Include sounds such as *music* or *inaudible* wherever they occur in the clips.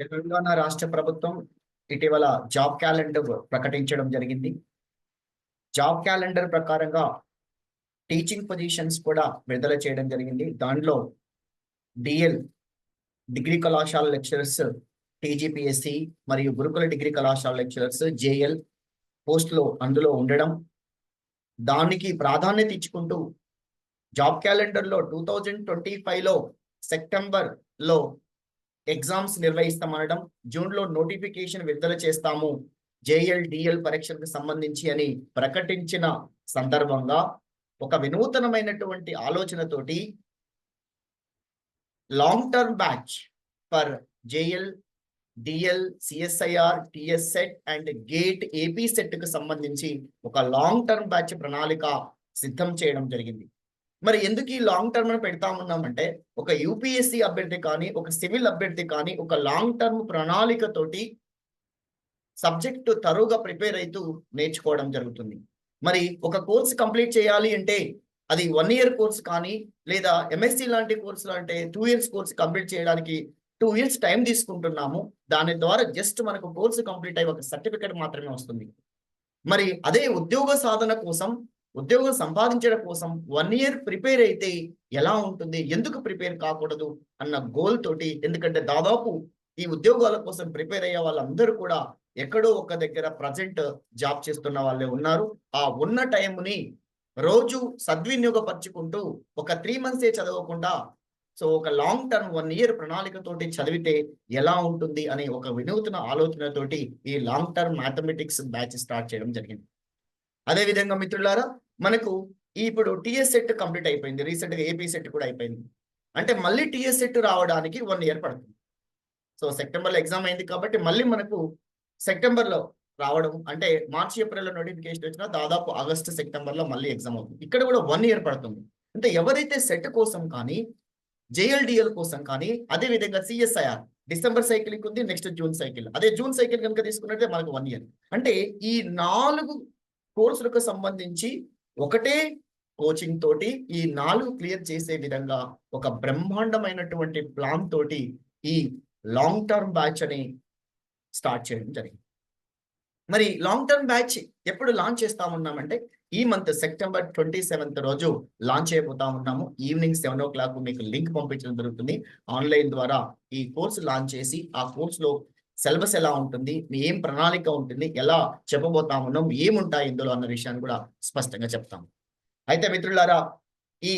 తెలంగాణ రాష్ట్ర ప్రభుత్వం ఇటీవల జాబ్ క్యాలెండర్ ప్రకటించడం జరిగింది. జాబ్ క్యాలెండర్ ప్రకారంగా టీచింగ్ పొజిషన్స్ కూడా విడుదల చేయడం జరిగింది. దానిలో డిఎల్ డిగ్రీ కళాశాల లెక్చరర్స్ టీజీపీఎస్సి మరియు గురుకుల డిగ్రీ కళాశాల లెక్చరర్స్ జేఎల్ పోస్టులు అందులో ఉండడం. దానికి ప్రాధాన్యత ఇచ్చుకుంటూ జాబ్ క్యాలెండర్లో టూ థౌజండ్ ట్వంటీ ఫైవ్లో సెప్టెంబర్లో ఎగ్జామ్స్ నిర్వహిస్తామనడం జూన్లో నోటిఫికేషన్ విడుదల చేస్తాము. జేఎల్ డిఎల్ పరీక్షలకు సంబంధించి అని ప్రకటించిన సందర్భంగా ఒక వినూతనమైనటువంటి ఆలోచనతోటి long term batch for JL DL CSIR TS SET and GATE AP సెట్కు సంబంధించి ఒక లాంగ్ టర్మ్ బ్యాచ్ ప్రణాళిక సిద్ధం చేయడం జరిగింది. మరి ఎందుకు ఈ లాంగ్ టర్మ్ పెడతా ఉన్నామంటే ఒక యూపీఎస్సీ అభ్యర్థి కానీ ఒక సివిల్ అభ్యర్థి కానీ ఒక లాంగ్ టర్మ్ ప్రణాళికతోటి సబ్జెక్టు తరువుగా ప్రిపేర్ అవుతూ నేర్చుకోవడం జరుగుతుంది. మరి ఒక కోర్స్ కంప్లీట్ చేయాలి అంటే అది వన్ ఇయర్ కోర్స్ కానీ లేదా ఎంఎస్సి లాంటి కోర్సులు అంటే టూ ఇయర్స్ కోర్స్ కంప్లీట్ చేయడానికి టూ ఇయర్స్ టైం తీసుకుంటున్నాము. దాని ద్వారా జస్ట్ మనకు కోర్సు కంప్లీట్ అయ్యి ఒక సర్టిఫికేట్ మాత్రమే వస్తుంది. మరి అదే ఉద్యోగ సాధన కోసం ఉద్యోగం సంపాదించడం కోసం వన్ ఇయర్ ప్రిపేర్ అయితే ఎలా ఉంటుంది? ఎందుకు ప్రిపేర్ కాకూడదు? అన్న గోల్ తోటి ఎందుకంటే దాదాపు ఈ ఉద్యోగాల కోసం ప్రిపేర్ అయ్యే వాళ్ళందరూ కూడా ఎక్కడో ఒక దగ్గర ప్రజెంట్ జాబ్ చేస్తున్న వాళ్ళే ఉన్నారు. ఆ ఉన్న టైంని రోజు సద్వినియోగపరుచుకుంటూ ఒక త్రీ మంత్సే చదవకుండా సో ఒక లాంగ్ టర్మ్ వన్ ఇయర్ ప్రణాళికతోటి చదివితే ఎలా ఉంటుంది అనే ఒక వినూతన ఆలోచనతోటి ఈ long term mathematics batch start చేయడం జరిగింది. అదే విధంగా మిత్రులారా మనకు ఇప్పుడు టిఎస్ సెట్ కంప్లీట్ అయిపోయింది. రీసెంట్గా ఏపీ సెట్ కూడా అయిపోయింది. అంటే మళ్ళీ టిఎస్ సెట్ రావడానికి వన్ ఇయర్ పడుతుంది. సో సెప్టెంబర్లో ఎగ్జామ్ అయింది కాబట్టి మళ్ళీ మనకు సెప్టెంబర్లో రావడం అంటే మార్చి ఏప్రిల్లో నోటిఫికేషన్ వచ్చినా దాదాపు ఆగస్టు సెప్టెంబర్లో మళ్ళీ ఎగ్జామ్ అవుతుంది. ఇక్కడ కూడా వన్ ఇయర్ పడుతుంది. అంటే ఎవరైతే సెట్ కోసం కానీ జేఎల్డిఎల్ కోసం కానీ అదే విధంగా సిఎస్ఐఆర్ డిసెంబర్ సైకిల్ ఉంది నెక్స్ట్ జూన్ సైకిల్. అదే జూన్ సైకిల్ కనుక తీసుకున్నట్టే మనకు వన్ ఇయర్. అంటే ఈ నాలుగు కోర్సులకు సంబంధించి ఒకటే కోచింగ్ తోటి ఈ నాలుగు క్లియర్ చేసే విధంగా ఒక బ్రహ్మాండమైనటువంటి ప్లాన్ తోటి ఈ లాంగ్ టర్మ్ బ్యాచ్ అని స్టార్ట్ చేయడం జరిగింది. మరి లాంగ్ టర్మ్ బ్యాచ్ ఎప్పుడు లాంచ్ చేస్తా ఉన్నామంటే ఈ మంత్ సెప్టెంబర్ ట్వంటీ సెవెంత్ రోజు లాంచ్ అయిపోతా ఉన్నాము. ఈవినింగ్ సెవెన్ ఓ క్లాక్ మీకు లింక్ పంపించడం జరుగుతుంది. ఆన్లైన్ ద్వారా ఈ కోర్సు లాంచ్ చేసి ఆ కోర్సులో సిలబస్ ఎలా ఉంటుంది మీ ఏం ప్రణాళిక ఉంటుంది ఎలా చెప్పబోతా ఉన్నాం ఏముంటాయి ఇందులో అన్న విషయాన్ని కూడా స్పష్టంగా చెప్తాం అయితే మిత్రులారా ఈ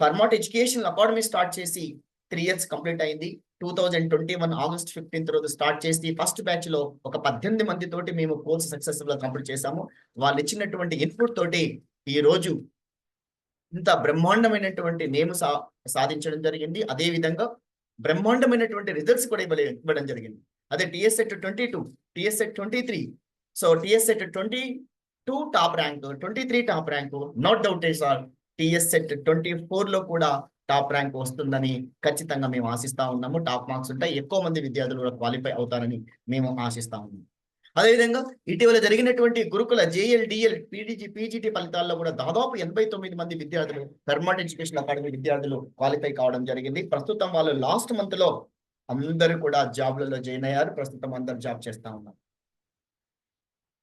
పర్మాట్ ఎడ్యుకేషన్ అకాడమీ స్టార్ట్ చేసి త్రీ ఇయర్స్ కంప్లీట్ అయింది. Two thousand twenty one August fifteenth రోజు స్టార్ట్ చేసి ఫస్ట్ బ్యాచ్లో ఒక పద్దెనిమిది మంది తోటి మేము కోర్సు సక్సెస్ఫుల్గా కంప్లీట్ చేశాము. వాళ్ళు ఇచ్చినటువంటి ఇన్పుట్ తోటి ఈ రోజు ఇంత బ్రహ్మాండమైనటువంటి నేమ్ సా సాధించడం జరిగింది. అదే విధంగా బ్రహ్మాండమైనటువంటి రిజల్ట్స్ కూడా ఇవ్వలే ఇవ్వడం జరిగింది. అదే TS SET twenty two TS SET twenty three so TS SET twenty two top rank twenty three top rank not doubt sir TS SET twenty ఫోర్లో కూడా టాప్ ర్యాంక్ వస్తుందని ఖచ్చితంగా మేము ఆశిస్తా ఉన్నాము. టాప్ మార్క్స్ ఉంటాయి. ఎక్కువ మంది విద్యార్థులు కూడా క్వాలిఫై అవుతారని మేము ఆశిస్తా ఉన్నాము. అదేవిధంగా ఇటీవల జరిగినటువంటి గురుకుల జేఎల్ డిఎల్ పీడీజీ పీజీటీ ఫలితాల్లో కూడా దాదాపు ఎనభై తొమ్మిది మంది విద్యార్థులు థర్మల్ ఎడ్యుకేషన్ అకాడమీ విద్యార్థులు క్వాలిఫై కావడం జరిగింది. ప్రస్తుతం వాళ్ళు లాస్ట్ మంత్లో అందరూ కూడా జాబ్లలో జాయిన్ అయ్యారు. ప్రస్తుతం అందరు జాబ్ చేస్తా ఉన్నారు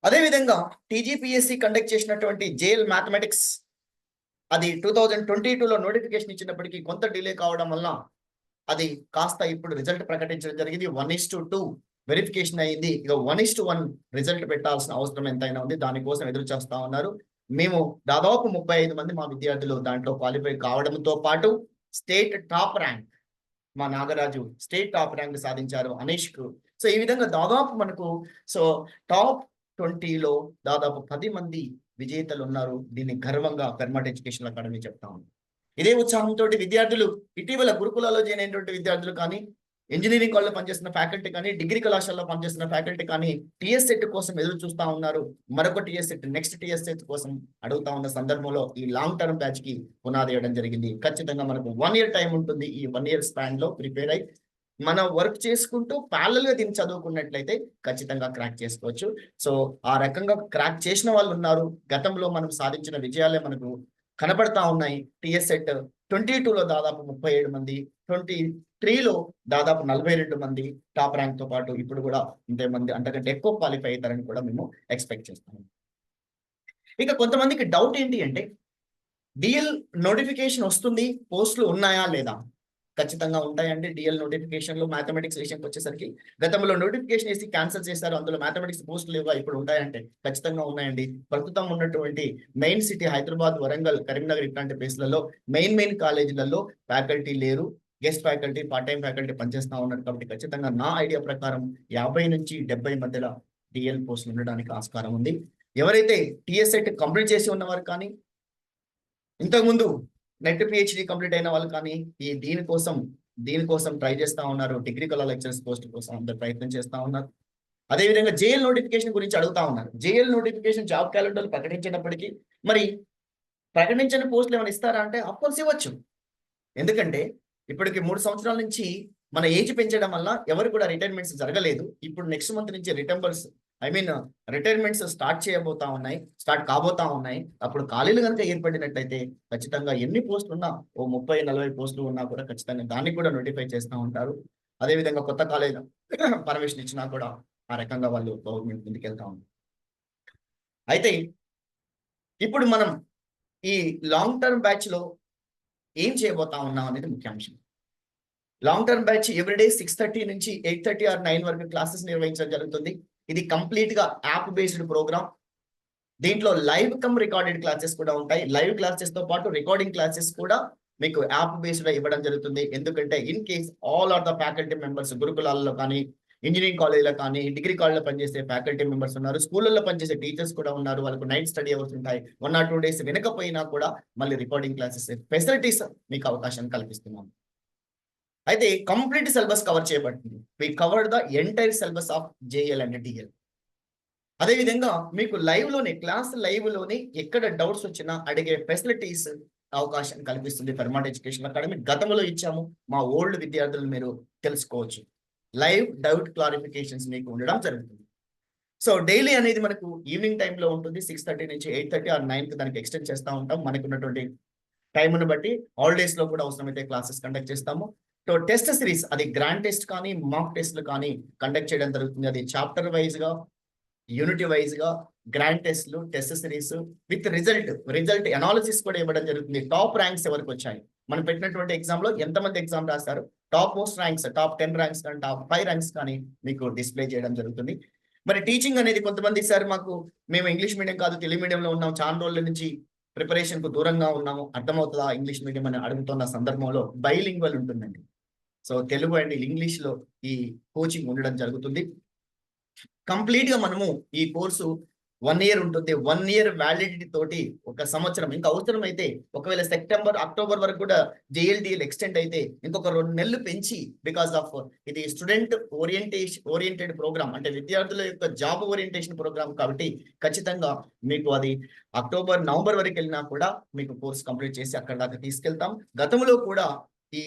అదేవిధంగా టీజీపీఎస్సి కండక్ట్ చేసినటువంటి జేఎల్ మ్యాథమెటిక్స్ అది టూ థౌజండ్ ట్వంటీ టూలో నోటిఫికేషన్ ఇచ్చినప్పటికీ కొంత డిలే కావడం వల్ల అది కాస్త ఇప్పుడు రిజల్ట్ ప్రకటించడం జరిగింది. One is to two verification అయింది. ఇక one is to one result పెట్టాల్సిన అవసరం ఎంతైనా ఉంది. దానికోసం ఎదురు చేస్తా ఉన్నారు. మేము దాదాపు ముప్పై ఐదు మంది మా విద్యార్థులు దాంట్లో క్వాలిఫై కావడంతో పాటు స్టేట్ టాప్ ర్యాంక్ మా నాగరాజు స్టేట్ టాప్ ర్యాంక్ సాధించారు అనీష్కు సో ఈ విధంగా దాదాపు మనకు సో టాప్ ట్వంటీలో దాదాపు పది మంది విజేతలు ఉన్నారు. దీన్ని గర్వంగా కర్మట్ ఎడ్యుకేషన్ అకాడమీ చెప్తా ఉంది. ఇదే ఉత్సాహంతో విద్యార్థులు ఇటీవల గురుకులలో జాయిన్ విద్యార్థులు కానీ ఇంజనీరింగ్ కాలేజ్లో పనిచేస్తున్న ఫ్యాకల్టీ కానీ డిగ్రీ కళాశాలలో పనిచేస్తున్న ఫ్యాకల్టీ కానీ టీఎస్ సెట్ కోసం ఎదురు చూస్తా ఉన్నారు. మరొక TS SET next TS SET కోసం అడుగుతా ఉన్న సందర్భంలో ఈ లాంగ్ టర్మ్ బ్యాచ్కి పునాది వేయడం జరిగింది. ఖచ్చితంగా మనకు వన్ ఇయర్ టైం ఉంటుంది. ఈ వన్ ఇయర్ స్పాన్లో ప్రిపేర్ అయి మనం వర్క్ చేసుకుంటూ ప్యారల్గా దీన్ని చదువుకున్నట్లయితే ఖచ్చితంగా క్రాక్ చేసుకోవచ్చు. సో ఆ రకంగా క్రాక్ చేసిన వాళ్ళు ఉన్నారు. గతంలో మనం సాధించిన విజయాలే మనకు కనబడతా ఉన్నాయి. టీఎస్ సెట్ ట్వంటీ టూలో దాదాపు ముప్పై ఏడు మంది ట్వంటీ త్రీలో దాదాపు నలభై రెండు మంది టాప్ ర్యాంక్తో పాటు ఇప్పుడు కూడా ఇంతే మంది అంతకంటే ఎక్కువ క్వాలిఫై అవుతారని కూడా మేము ఎక్స్పెక్ట్ చేస్తాము. ఇక కొంతమందికి డౌట్ ఏంటి అంటే డిఎల్ నోటిఫికేషన్ వస్తుంది పోస్టులు ఉన్నాయా లేదా? ఖచ్చితంగా ఉంటాయండి. డిఎల్ నోటిఫికేషన్లో మ్యాథమెటిక్స్ విషయంకి వచ్చేసరికి గతంలో నోటిఫికేషన్ వేసి క్యాన్సిల్ చేశారు. అందులో మ్యాథమెటిక్స్ పోస్టులు లేవా? ఇప్పుడు ఉంటాయంటే ఖచ్చితంగా ఉన్నాయండి. ప్రస్తుతం ఉన్నటువంటి మెయిన్ సిటీ హైదరాబాద్ వరంగల్ కరీంనగర్ ఇట్లాంటి ప్లేస్లలో మెయిన్ మెయిన్ కాలేజీలలో ఫ్యాకల్టీ లేరు. Guest faculty part time faculty పనిచేస్తా ఉన్నారు కాబట్టి ఖచ్చితంగా నా ఐడియా ప్రకారం యాభై నుంచి డెబ్బై మధ్యలో డిఎల్ పోస్టులు ఉండడానికి ఆస్కారం ఉంది. ఎవరైతే టిఎస్ఎట్ కంప్లీట్ చేసి ఉన్నవారు కానీ ఇంతకుముందు నెట్ పిహెచ్డి కంప్లీట్ అయిన వాళ్ళు కానీ ఈ దీనికోసం దీనికోసం ట్రై చేస్తా ఉన్నారు. డిగ్రీ కళా లెక్చర్స్ పోస్ట్ కోసం అందరు ప్రయత్నం చేస్తా ఉన్నారు. అదేవిధంగా జేఎల్ నోటిఫికేషన్ గురించి అడుగుతా ఉన్నారు. జేఎల్ నోటిఫికేషన్ జాబ్ క్యాలెండర్లు ప్రకటించినప్పటికీ మరి ప్రకటించిన పోస్టులు ఏమైనా ఇస్తారా అంటే అఫ్కోర్స్ ఇవ్వచ్చు. ఎందుకంటే ఇప్పటికి మూడు సంవత్సరాల నుంచి మన ఏజ్ పెంచడం వల్ల ఎవరు కూడా రిటైర్మెంట్స్ జరగలేదు. ఇప్పుడు నెక్స్ట్ మంత్ నుంచి returnables I mean retirements start చేయబోతా ఉన్నాయి స్టార్ట్ కాబోతా ఉన్నాయి. అప్పుడు ఖాళీలు కనుక ఏర్పడినట్టయితే ఖచ్చితంగా ఎన్ని పోస్టులు ఉన్నా ఓ ముప్పై నలభై పోస్టులు ఉన్నా కూడా ఖచ్చితంగా దాన్ని కూడా నోటిఫై చేస్తూ ఉంటారు. అదేవిధంగా కొత్త కాలేజ్ *clears throat* పర్మిషన్ ఇచ్చినా కూడా ఆ రకంగా వాళ్ళు గవర్నమెంట్ ముందుకు వెళ్తా అయితే ఇప్పుడు మనం ఈ లాంగ్ టర్మ్ బ్యాచ్లో ఏం చేయబోతా ఉన్నాం అనేది ముఖ్యాంశం. Long term batch everyday six thirty నుంచి ఎయిట్ థర్టీ ఆర్ నైన్ వరకు క్లాసెస్ నిర్వహించడం జరుగుతుంది. ఇది కంప్లీట్గా యాప్ బేస్డ్ ప్రోగ్రామ్ దీంట్లో లైవ్ కమ్ రికార్డెడ్ క్లాసెస్ కూడా ఉంటాయి. లైవ్ క్లాసెస్తో పాటు రికార్డింగ్ క్లాసెస్ కూడా మీకు యాప్ బేస్డ్ ఇవ్వడం జరుగుతుంది. ఎందుకంటే in case all are the faculty members గురుకులాల్లో కానీ ఇంజనీరింగ్ కాలేజీలో కానీ డిగ్రీ కాలేజ్లో పనిచేసే ఫ్యాకల్టీ మెంబర్స్ ఉన్నారు. స్కూళ్ళల్లో పనిచేసే టీచర్స్ కూడా ఉన్నారు. వాళ్ళకు నైట్ స్టడీ అవర్స్ ఉంటాయి. వన్ ఆర్ టూ డేస్ వినకపోయినా కూడా మళ్ళీ రికార్డింగ్ క్లాసెస్ ఫెసిలిటీస్ మీకు అవకాశం కల్పిస్తున్నాము. అయితే కంప్లీట్ సిలబస్ కవర్ చేయబడుతుంది. We cover the entire syllabus of JL and DL అదేవిధంగా మీకు లైవ్లోనే క్లాస్ లైవ్లోనే ఎక్కడ డౌట్స్ వచ్చినా అడిగే ఫెసిలిటీస్ అవకాశం కల్పిస్తుంది ఫెర్మాట్ ఎడ్యుకేషన్ అకాడమీ గతంలో ఇచ్చాము. మా ఓల్డ్ విద్యార్థులు మీరు తెలుసుకోవచ్చు. లైవ్ డౌట్ క్లారిఫికేషన్స్ మీకు ఉండడం జరుగుతుంది. సో డైలీ అనేది మనకు ఈవినింగ్ టైంలో ఉంటుంది. సిక్స్ థర్టీ నుంచి ఎయిట్ థర్టీ ఆర్ నైన్ దానికి ఎక్స్టెండ్ చేస్తూ ఉంటాం. మనకు ఉన్నటువంటి టైంను బట్టి హాలిడేస్లో కూడా అవసరమైతే క్లాసెస్ కండక్ట్ చేస్తాము. సో టెస్ట్ సిరీస్ అది గ్రాండ్ టెస్ట్ కానీ మాక్ టెస్ట్లు కానీ కండక్ట్ చేయడం జరుగుతుంది. అది చాప్టర్ వైజ్గా యూనిట్ యూనిటీ గ్రాండ్ టెస్ట్లు test series with result result analysis కూడా ఇవ్వడం జరుగుతుంది. టాప్ ర్యాంక్స్ ఎవరికి వచ్చాయి? మనం పెట్టినటువంటి ఎగ్జామ్లో ఎంతమంది ఎగ్జామ్ రాస్తారు top most ranks top ten ranks కానీ టాప్ ఫైవ్ ర్యాంక్స్ కానీ మీకు డిస్ప్లే చేయడం జరుగుతుంది. మరి టీచింగ్ అనేది కొంతమంది సార్ మాకు మేము ఇంగ్లీష్ మీడియం కాదు తెలుగు మీడియంలో ఉన్నాం. చాలా రోజుల నుంచి ప్రిపరేషన్కు దూరంగా ఉన్నాము. అర్థమవుతుందా ఇంగ్లీష్ మీడియం అని అడుగుతున్న సందర్భంలో బైలింగ్వల్ ఉంటుందండి. సో తెలుగు అండ్ ఇంగ్లీష్లో ఈ కోచింగ్ ఉండడం జరుగుతుంది. కంప్లీట్గా మనము ఈ కోర్సు వన్ ఇయర్ ఉంటుంది. వన్ ఇయర్ వ్యాలిడిటీ తోటి ఒక సంవత్సరం ఇంకా అవసరం అయితే ఒకవేళ సెప్టెంబర్ అక్టోబర్ వరకు కూడా జేఎల్డిఎల్ ఎక్స్టెండ్ అయితే ఇంకొక రెండు నెలలు పెంచి బికాస్ ఆఫ్ ఇది స్టూడెంట్ ఓరియంటేషన్ ఓరియంటెడ్ ప్రోగ్రామ్ అంటే విద్యార్థుల యొక్క జాబ్ ఓరియంటేషన్ ప్రోగ్రామ్ కాబట్టి ఖచ్చితంగా మీకు అది అక్టోబర్ నవంబర్ వరకు వెళ్ళినా కూడా మీకు కోర్స్ కంప్లీట్ చేసి అక్కడ దాకా తీసుకెళ్తాం. గతంలో కూడా ఈ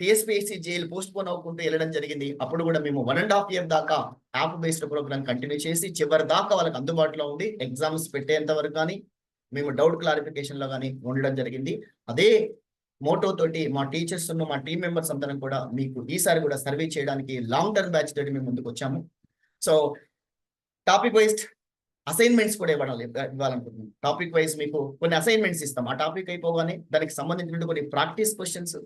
టీఎస్పీఎస్సీ జైలు పోస్ట్ పోన్ అవ్వకుంటూ వెళ్ళడం జరిగింది. అప్పుడు కూడా మేము వన్ అండ్ హాఫ్ ఇయర్ దాకా యాప్ బేస్డ్ ప్రోగ్రామ్ కంటిన్యూ చేసి చివరి దాకా వాళ్ళకి అందుబాటులో ఉంది ఎగ్జామ్స్ పెట్టేంత వరకు కానీ మేము డౌట్ క్లారిఫికేషన్లో కానీ ఉండడం జరిగింది. అదే మోటో తోటి మా టీచర్స్ మా టీం మెంబర్స్ అందరం కూడా మీకు ఈసారి కూడా సర్వే చేయడానికి లాంగ్ టర్మ్ బ్యాచ్ తోటి మేము ముందుకు వచ్చాము. సో టాపిక్ వైజ్ అసైన్మెంట్స్ కూడా ఇవ్వాలి ఇవ్వాలనుకుంటున్నాం. టాపిక్ వైజ్ మీకు కొన్ని అసైన్మెంట్స్ ఇస్తాం. ఆ టాపిక్ అయిపోగానే దానికి సంబంధించినటువంటి కొన్ని practice questions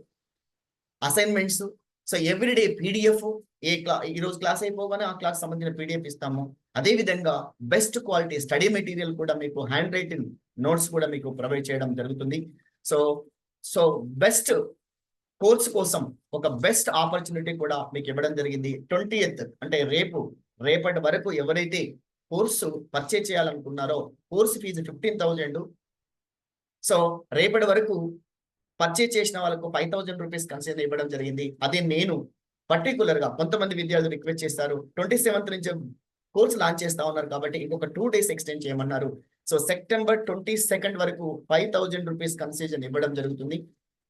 assignments so everyday PDF ఏ క్లా ఈరోజు క్లాస్ అయిపోగానే ఆ క్లాస్ సంబంధించిన పీడిఎఫ్ ఇస్తాము. అదేవిధంగా బెస్ట్ క్వాలిటీ స్టడీ మెటీరియల్ కూడా మీకు హ్యాండ్ రైటింగ్ నోట్స్ కూడా మీకు ప్రొవైడ్ చేయడం జరుగుతుంది. సో సో బెస్ట్ కోర్స్ కోసం ఒక బెస్ట్ ఆపర్చునిటీ కూడా మీకు ఇవ్వడం జరిగింది. ట్వంటీ అంటే రేపు రేపటి వరకు ఎవరైతే course purchase చేయాలనుకున్నారో course fee fifteen thousand so రేపటి వరకు పర్చేజ్ చేసిన వాళ్ళకు ఫైవ్ థౌసండ్ రూపీస్ కన్సెషన్ ఇవ్వడం జరిగింది. అదే నేను పర్టికులర్గా కొంతమంది విద్యార్థులు రిక్వెస్ట్ చేస్తారు. ట్వంటీ సెవెంత్ నుంచి కోర్స్ లాంచ్ చేస్తా ఉన్నారు కాబట్టి ఇంకొక టూ డేస్ ఎక్స్టెండ్ చేయమన్నారు. సో సెప్టెంబర్ ట్వంటీ సెకండ్ వరకు ఫైవ్ థౌజండ్ రూపీస్ కన్సెషన్ ఇవ్వడం జరుగుతుంది.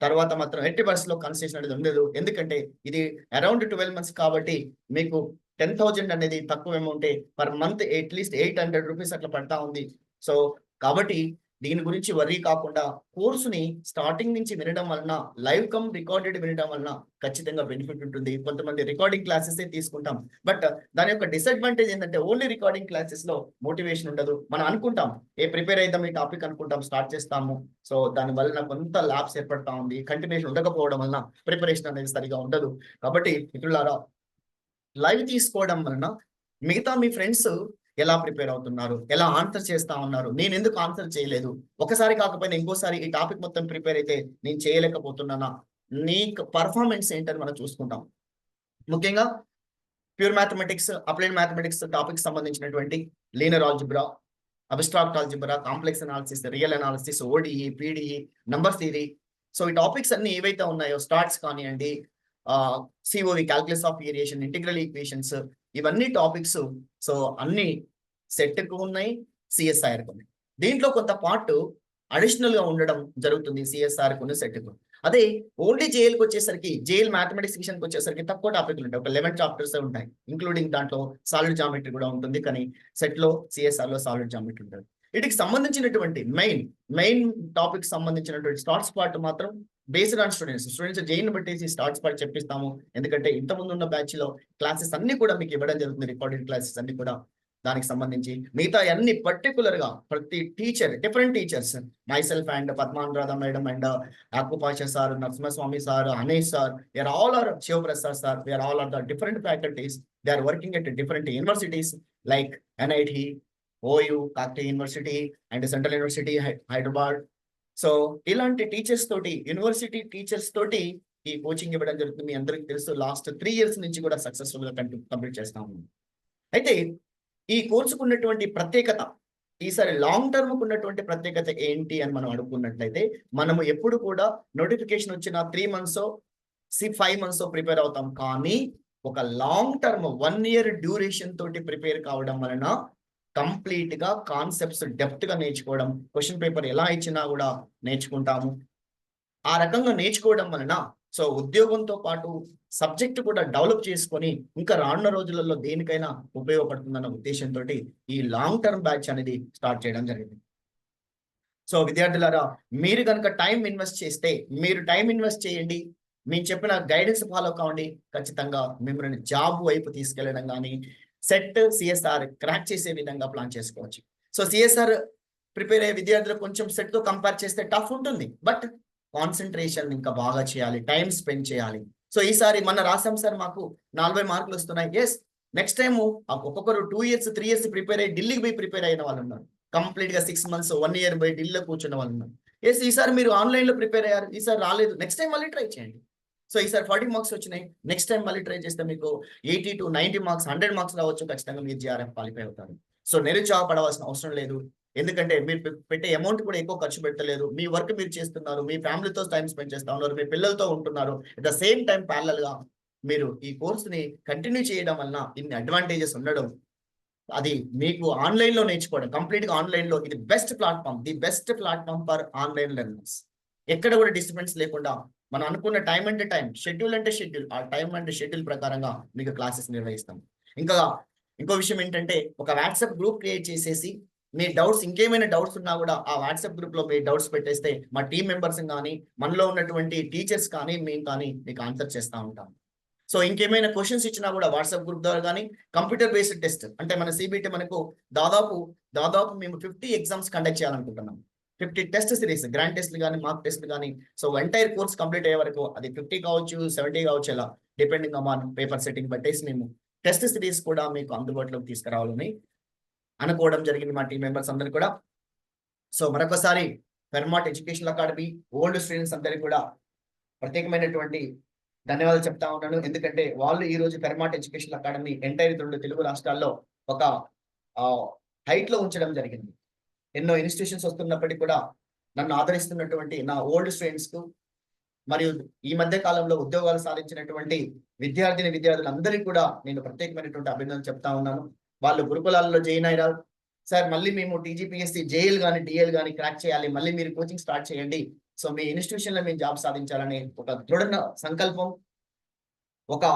తర్వాత మాత్రం ఎట్టి లో కన్సెషన్ అనేది ఉండదు. ఎందుకంటే ఇది అరౌండ్ ట్వెల్వ్ మంత్స్ కాబట్టి మీకు టెన్ థౌజండ్ అనేది తక్కువ amount per month at least eight hundred rupees అట్లా పడతా ఉంది. సో కాబట్టి దీని గురించి వర్రీ కాకుండా కోర్సుని స్టార్టింగ్ నుంచి వినడం వలన లైవ్ కమ్ రికార్డెడ్ వినడం వలన ఖచ్చితంగా బెనిఫిట్ ఉంటుంది. కొంతమంది రికార్డింగ్ క్లాసెస్ తీసుకుంటాం. బట్ దాని యొక్క డిసడ్వాంటేజ్ ఏంటంటే ఓన్లీ రికార్డింగ్ క్లాసెస్లో మోటివేషన్ ఉండదు. మనం అనుకుంటాం ఏ ప్రిపేర్ అయిద్దాం ఈ టాపిక్ అనుకుంటాం స్టార్ట్ చేస్తాము. సో దాని వలన కొంత ల్యాబ్స్ ఏర్పడతా ఉంది. కంటిన్యూషన్ ఉండకపోవడం వలన ప్రిపరేషన్ అనేది సరిగా ఉండదు. కాబట్టి మిత్రులారా లైవ్ తీసుకోవడం వలన మిగతా మీ ఫ్రెండ్స్ ఎలా ప్రిపేర్ అవుతున్నారు? ఎలా ఆన్సర్ చేస్తా ఉన్నారు? నేను ఎందుకు ఆన్సర్ చేయలేదు? ఒకసారి కాకపోయినా ఇంకోసారి ఈ టాపిక్ మొత్తం ప్రిపేర్ అయితే నేను చేయలేకపోతున్నానా? నీ పర్ఫార్మెన్స్ ఏంటని మనం చూసుకుంటాం. ముఖ్యంగా pure mathematics applied mathematics topic సంబంధించినటువంటి linear algebra abstract algebra complex analysis real analysis ODE PDE number theory so ఈ టాపిక్స్ అన్ని ఏవైతే ఉన్నాయో స్టార్ట్స్ కానివ్వండి COV calculus of variation integral equations ఇవన్నీ టాపిక్స్ సో అన్ని సెట్కు ఉన్నాయి సిఎస్ఐఆర్ ఉన్నాయి. దీంట్లో కొంత పార్ట్ అడిషనల్గా ఉండడం జరుగుతుంది సిఎస్ఆర్ కొన్ని సెట్కు అదే ఓన్లీ జేఎల్కి వచ్చేసరికి జేఎల్ మ్యాథమెటిక్స్ విషయానికి వచ్చేసరికి తక్కువ టాపిక్లు ఉంటాయి. ఒక లెవెన్ చాప్టర్స్ ఉంటాయి. ఇంక్లూడింగ్ దాంట్లో సాలిడ్ జామెట్రీ కూడా ఉంటుంది కానీ సెట్లో సాలిడ్ జామెట్రీ ఉంటుంది వీటికి సంబంధించినటువంటి మెయిన్ మెయిన్ టాపిక్ సంబంధించినటువంటి స్టార్ట్స్ పార్ట్ మాత్రం based on students students join బట్టేసి starts part చెప్పిస్తాము. ఎందుకంటే ఇంత ముందు ఉన్న బ్యాచ్లో క్లాసెస్ అన్ని కూడా మీకు ఇవ్వడం జరుగుతుంది రికార్డెడ్ క్లాసెస్ అన్ని కూడా దానికి సంబంధించి. మిగతా అన్ని పర్టికులర్గా ప్రతి teacher different teachers myself and Padmanuradha madam and Akupasha sir Narasimhaswamy sir Anesh sir we are all R Shivaprasad sir we are all are the different faculties they are working at different universities like NIT OU Kakatiya university and central university Hyderabad so ఇలాంటి teachers తోటి university teachers తోటి ఈ coaching ఇవ్వడం జరుగుతుంది. మీ అందరికీ తెలుసు last three years నుంచి కూడా సక్సెస్ఫుల్గా కంప్లీట్ చేస్తాము అయితే ఈ కోర్సుకు ఉన్నటువంటి ప్రత్యేకత ఈసారి లాంగ్ టర్మ్ ఉన్నటువంటి ప్రత్యేకత ఏంటి అని మనం అడుగుకున్నట్లయితే మనము ఎప్పుడు కూడా నోటిఫికేషన్ వచ్చిన త్రీ మంత్స్ సి ఫైవ్ మంత్స్ ప్రిపేర్ అవుతాం. కానీ ఒక long term one year duration తోటి ప్రిపేర్ కావడం వలన కంప్లీట్గా కాన్సెప్ట్స్ డెప్త్గా నేర్చుకోవడం క్వశ్చన్ పేపర్ ఎలా ఇచ్చినా కూడా నేర్చుకుంటాము. ఆ రకంగా నేర్చుకోవడం వలన సో ఉద్యోగంతో పాటు సబ్జెక్ట్ కూడా డెవలప్ చేసుకొని ఇంకా రానున్న రోజులలో దేనికైనా ఉపయోగపడుతుందన్న ఉద్దేశంతో ఈ లాంగ్ టర్మ్ బ్యాచ్ అనేది స్టార్ట్ చేయడం జరిగింది. సో విద్యార్థులారా మీరు కనుక టైం ఇన్వెస్ట్ చేస్తే మీరు టైం ఇన్వెస్ట్ చేయండి. మేము చెప్పిన గైడెన్స్ ఫాలో కావండి. ఖచ్చితంగా మిమ్మల్ని జాబ్ వైపు తీసుకెళ్ళడం కానీ సెట్ సిఎస్ఆర్ క్రాక్ చేసే విధంగా ప్లాన్ చేసుకోవచ్చు. సో సిఎస్ఆర్ ప్రిపేర్ అయ్యే విద్యార్థులు కొంచెం సెట్తో కంపేర్ చేస్తే టఫ్ ఉంటుంది. బట్ కాన్సన్ట్రేషన్ ఇంకా బాగా చేయాలి టైం స్పెండ్ చేయాలి. సో ఈసారి మన రాసాం సార్ మాకు నలభై మార్కులు వస్తున్నాయి. ఎస్ నెక్స్ట్ టైం ఒక్కొక్కరు two years three years prepare అయ్యి ఢిల్లీకి పోయి ప్రిపేర్ అయిన వాళ్ళు ఉన్నారు. కంప్లీట్గా సిక్స్ మంత్స్ వన్ ఇయర్ పోయి ఢిల్లీలో కూర్చున్న వాళ్ళు ఉన్నారు. ఎస్ ఈసారి మీరు ఆన్లైన్లో ప్రిపేర్ అయ్యారు. ఈసారి రాలేదు. నెక్స్ట్ టైం మళ్ళీ ట్రై చేయండి. సో ఈసారి ఫార్టీ మార్క్స్ వచ్చినాయి. నెక్స్ట్ టైం మళ్ళీ ట్రై చేస్తే మీకు eighty to ninety marks hundred marks రావచ్చు. ఖచ్చితంగా మీరు జిఆర్ఎఫ్ క్వాలిఫై అవుతారు. సో నిరుత్సాహపడవలసిన అవసరం లేదు. ఎందుకంటే మీరు పెట్టే అమౌంట్ కూడా ఎక్కువ ఖర్చు పెట్టలేదు. మీ వర్క్ మీరు చేస్తున్నారు. మీ ఫ్యామిలీతో టైం స్పెండ్ చేస్తా ఉన్నారు. మీ పిల్లలతో ఉంటున్నారు. అట్ ద సేమ్ టైం ప్యారల్గా మీరు ఈ కోర్సుని కంటిన్యూ చేయడం వలన ఇన్ని అడ్వాంటేజెస్ ఉండడం అది మీకు ఆన్లైన్లో నేర్చుకోవడం కంప్లీట్గా ఆన్లైన్లో ఇది best platform the best platform for online learners ఎక్కడ కూడా డిస్టర్బెన్స్ లేకుండా మనం అనుకున్న టైం అంటే టైం షెడ్యూల్ అంటే షెడ్యూల్ ఆ టైం అంటే షెడ్యూల్ ప్రకారంగా మీకు క్లాసెస్ నిర్వహిస్తాం. ఇంకా ఇంకో విషయం ఏంటంటే ఒక వాట్సాప్ గ్రూప్ క్రియేట్ చేసేసి మీ డౌట్స్ ఇంకేమైనా డౌట్స్ ఉన్నా కూడా ఆ వాట్సాప్ గ్రూప్లో మీ డౌట్స్ పెట్టేస్తే మా టీం మెంబర్స్ కానీ మనలో ఉన్నటువంటి టీచర్స్ కానీ మేము కానీ మీకు ఆన్సర్ చేస్తూ ఉంటాం. సో ఇంకేమైనా క్వశ్చన్స్ ఇచ్చినా కూడా వాట్సాప్ గ్రూప్ ద్వారా కానీ కంప్యూటర్ బేస్డ్ టెస్ట్ అంటే మన సిబిటి మనకు దాదాపు దాదాపు మేము ఫిఫ్టీ ఎగ్జామ్స్ కండక్ట్ చేయాలనుకుంటున్నాం. ఫిఫ్టీ టెస్ట్ సిరీస్ గ్రాండ్ టెస్ట్లు కానీ మార్క్ టెస్ట్లు కానీ సో ఎంటైర్ కోర్స్ కంప్లీట్ అయ్యే వరకు అది ఫిఫ్టీ కావచ్చు సెవెంటీ కావచ్చు ఎలా డిపెండింగ్ అమాన్ పేపర్ సెట్టింగ్ బట్టేసి మేము టెస్ట్ సిరీస్ కూడా మీకు అందుబాటులోకి తీసుకురావాలని అనుకోవడం జరిగింది మా టీం మెంబర్స్ అందరు కూడా. సో మరొకసారి Fermat education academy old students అందరికి కూడా ప్రత్యేకమైనటువంటి ధన్యవాదాలు చెప్తా ఉన్నాను. ఎందుకంటే వాళ్ళు ఈ రోజు ఫెర్మాట్ ఎడ్యుకేషన్ అకాడమీ ఎంటైర్ రెండు తెలుగు రాష్ట్రాల్లో ఒక హైట్లో ఉంచడం జరిగింది. ఎన్నో ఇన్స్టిట్యూషన్స్ వస్తున్నప్పటికీ కూడా నన్ను ఆదరిస్తున్నటువంటి నా ఓల్డ్ స్టూడెంట్స్కు మరియు ఈ మధ్య కాలంలో ఉద్యోగాలు సాధించినటువంటి విద్యార్థిని విద్యార్థులందరికీ కూడా నేను ప్రత్యేకమైనటువంటి అభినందనలు చెప్తా ఉన్నాను. వాళ్ళు గురుకులాల్లో జాయిన్ అయినారు సార్ మళ్ళీ మేము టీజీపీఎస్సీ జేఎల్ కానీ డిఎల్ కానీ క్రాక్ చేయాలి. మళ్ళీ మీరు కోచింగ్ స్టార్ట్ చేయండి. సో మీ ఇన్స్టిట్యూషన్లో మేము జాబ్ సాధించాలని ఒక దృఢ సంకల్పం ఒక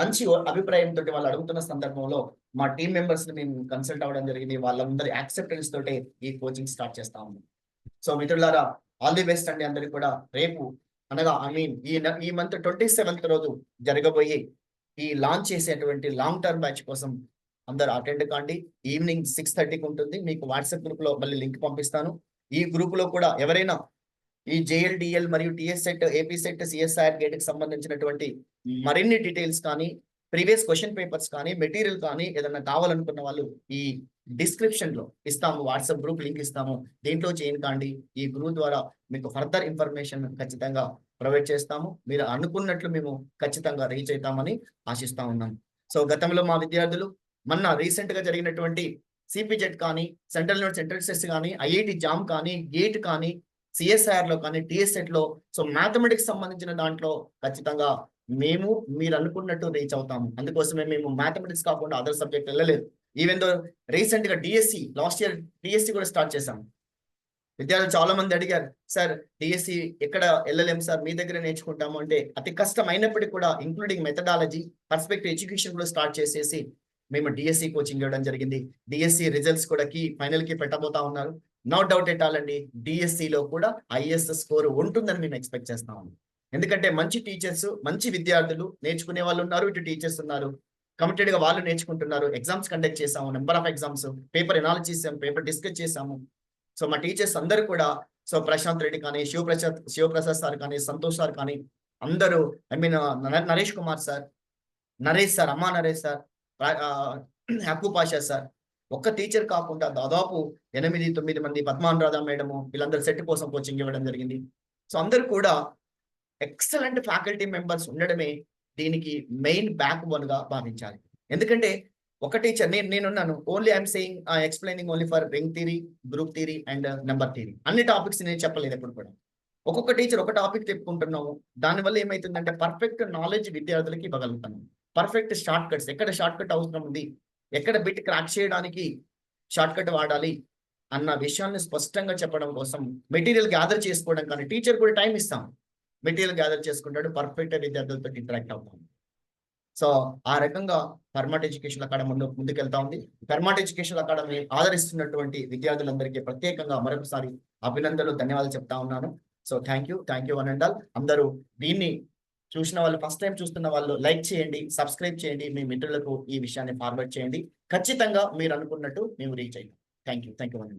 మంచి అభిప్రాయంతో వాళ్ళు అడుగుతున్న సందర్భంలో మా టీం మెంబర్స్ని మేము కన్సల్ట్ అవ్వడం జరిగింది. వాళ్ళందరి యాక్సెప్టెన్స్ తోటే ఈ కోచింగ్ స్టార్ట్ చేస్తా ఉన్నాం. సో మిత్రులారా ఆల్ ది బెస్ట్ అండి అందరికి కూడా. రేపు అనగా ఐ మీన్ ఈ ఈ మంత్ ట్వంటీ సెవెంత్ రోజు జరగబోయే ఈ లాంచ్ చేసేటువంటి లాంగ్ టర్మ్ బ్యాచ్ కోసం అందరు అటెండ్ కాండి. ఈవినింగ్ సిక్స్ థర్టీకి ఉంటుంది. మీకు వాట్సాప్ గ్రూప్లో మళ్ళీ లింక్ పంపిస్తాను. ఈ గ్రూప్లో కూడా ఎవరైనా ఈ జేఎల్డిఎల్ మరియు TS SET AP SET CSIR గేట్కి సంబంధించినటువంటి మరిన్ని డీటెయిల్స్ కానీ ప్రీవియస్ క్వశ్చన్ పేపర్స్ కానీ మెటీరియల్ కానీ ఏదైనా కావాలనుకున్న వాళ్ళు ఈ డిస్క్రిప్షన్లో ఇస్తాము వాట్సాప్ గ్రూప్ లింక్ ఇస్తాము. దీంట్లో చేయండి కాండి ఈ గ్రూప్ ద్వారా మీకు ఫర్దర్ ఇన్ఫర్మేషన్ ఖచ్చితంగా ప్రొవైడ్ చేస్తాము. మీరు అనుకున్నట్లు మేము ఖచ్చితంగా రీచ్ అవుతామని ఆశిస్తా ఉన్నాం. సో గతంలో మా విద్యార్థులు మొన్న రీసెంట్గా జరిగినటువంటి సిపిజెట్ కానీ సెంట్రల్ యూనివర్సిటీ ఎంట్రన్సెస్ కానీ ఐఐటి జామ్ కానీ గేట్ కానీ సిఎస్ఐఆర్లో కానీ టిఎస్ఎట్లో సో మ్యాథమెటిక్స్ సంబంధించిన దాంట్లో ఖచ్చితంగా మేము మీరు అనుకున్నట్టు రీచ్ అవుతాము. అందుకోసమే మేము మ్యాథమెటిక్స్ కాకుండా అదర్ సబ్జెక్ట్ వెళ్ళలేదు ఈవెన్ దో రీసెంట్గా డిఎస్సి లాస్ట్ ఇయర్ డిఎస్సి కూడా స్టార్ట్ చేశాము విద్యార్థులు చాలా మంది అడిగారు సార్ డిఎస్సి ఎక్కడ వెళ్ళలేము సార్? మీ దగ్గర నేర్చుకుంటాము. అంటే అతి కష్టం అయినప్పటికీ కూడా ఇంక్లూడింగ్ మెథడాలజీ పర్స్పెక్టివ్ ఎడ్యుకేషన్ కూడా స్టార్ట్ చేసేసి మేము డిఎస్సి కోచింగ్ ఇవ్వడం జరిగింది. డిఎస్సి రిజల్ట్స్ కూడా కి ఫైనల్కి పెట్టబోతా ఉన్నారు. నో డౌట్ ఎట్ ఆల్ అండి డిఎస్సి లో కూడా ఐఎస్ స్కోర్ ఉంటుందని మేము ఎక్స్పెక్ట్ చేస్తా ఉన్నాం. ఎందుకంటే మంచి టీచర్స్ మంచి విద్యార్థులు నేర్చుకునే వాళ్ళు ఉన్నారు ఇటు టీచర్స్ ఉన్నారు. కమిటెడ్గా వాళ్ళు నేర్చుకుంటున్నారు. ఎగ్జామ్స్ కండక్ట్ చేసాము number of exams paper analysis చేసాము పేపర్ డిస్కస్ చేసాము సో మా టీచర్స్ అందరూ కూడా సో ప్రశాంత్ రెడ్డి కానీ శివప్రసాద్ శివప్రసాద్ సార్ కానీ సంతోష్ సార్ కానీ అందరూ I mean Naresh Kumar sir Naresh sir అమ్మా నరేష్ సార్ హక్కు పాషా సార్ ఒక్క టీచర్ కాకుండా దాదాపు ఎనిమిది తొమ్మిది మంది పద్మానురాధ మేడము వీళ్ళందరూ సెట్ కోసం కోచింగ్ ఇవ్వడం జరిగింది. సో అందరూ కూడా ఎక్సలెంట్ ఫ్యాకల్టీ మెంబర్స్ ఉండడమే దీనికి మెయిన్ బ్యాక్ బోన్గా భావించాలి. ఎందుకంటే ఒక టీచర్ నేను నేనున్నాను. Only I'm saying explaining only for ring theory group theory and number theory అన్ని టాపిక్స్ నేను చెప్పలేదు ఎప్పుడు కూడా. ఒక్కొక్క టీచర్ ఒక టాపిక్ చెప్పుకుంటున్నాము. దానివల్ల ఏమైతుందంటే పర్ఫెక్ట్ నాలెడ్జ్ విద్యార్థులకి ఇవ్వగలుగుతాను పర్ఫెక్ట్ షార్ట్ కట్స్ ఎక్కడ షార్ట్ కట్ అవసరం ఉంది? ఎక్కడ బిట్ క్రాక్ చేయడానికి షార్ట్ కట్ వాడాలి? అన్న విషయాన్ని స్పష్టంగా చెప్పడం కోసం మెటీరియల్ గ్యాదర్ చేసుకోవడం కానీ టీచర్ కూడా టైం ఇస్తాం. మెటీరియల్ గ్యాదర్ చేసుకుంటాడు పర్ఫెక్ట్ విద్యార్థులతో ఇంటరాక్ట్ అవుతాం సో ఆ రకంగా పర్మాట్ ఎడ్యుకేషన్ అకాడమీ ముందు ముందుకెళ్తా ఉంది పర్మాట్ ఎడ్యుకేషన్ అకాడమీ ఆదరిస్తున్నటువంటి విద్యార్థులందరికీ ప్రత్యేకంగా మరొకసారి అభినందనలు ధన్యవాదాలు చెప్తా ఉన్నాను. So thank you thank you one and all అందరూ దీన్ని చూసిన వాళ్ళు ఫస్ట్ టైం చూస్తున్న వాళ్ళు లైక్ చేయండి సబ్స్క్రైబ్ చేయండి మీ మిత్రులకు ఈ విషయాన్ని ఫార్వర్డ్ చేయండి. ఖచ్చితంగా మీరు అనుకున్నట్టు మేము రీచ్ అయ్యాం. Thank you thank you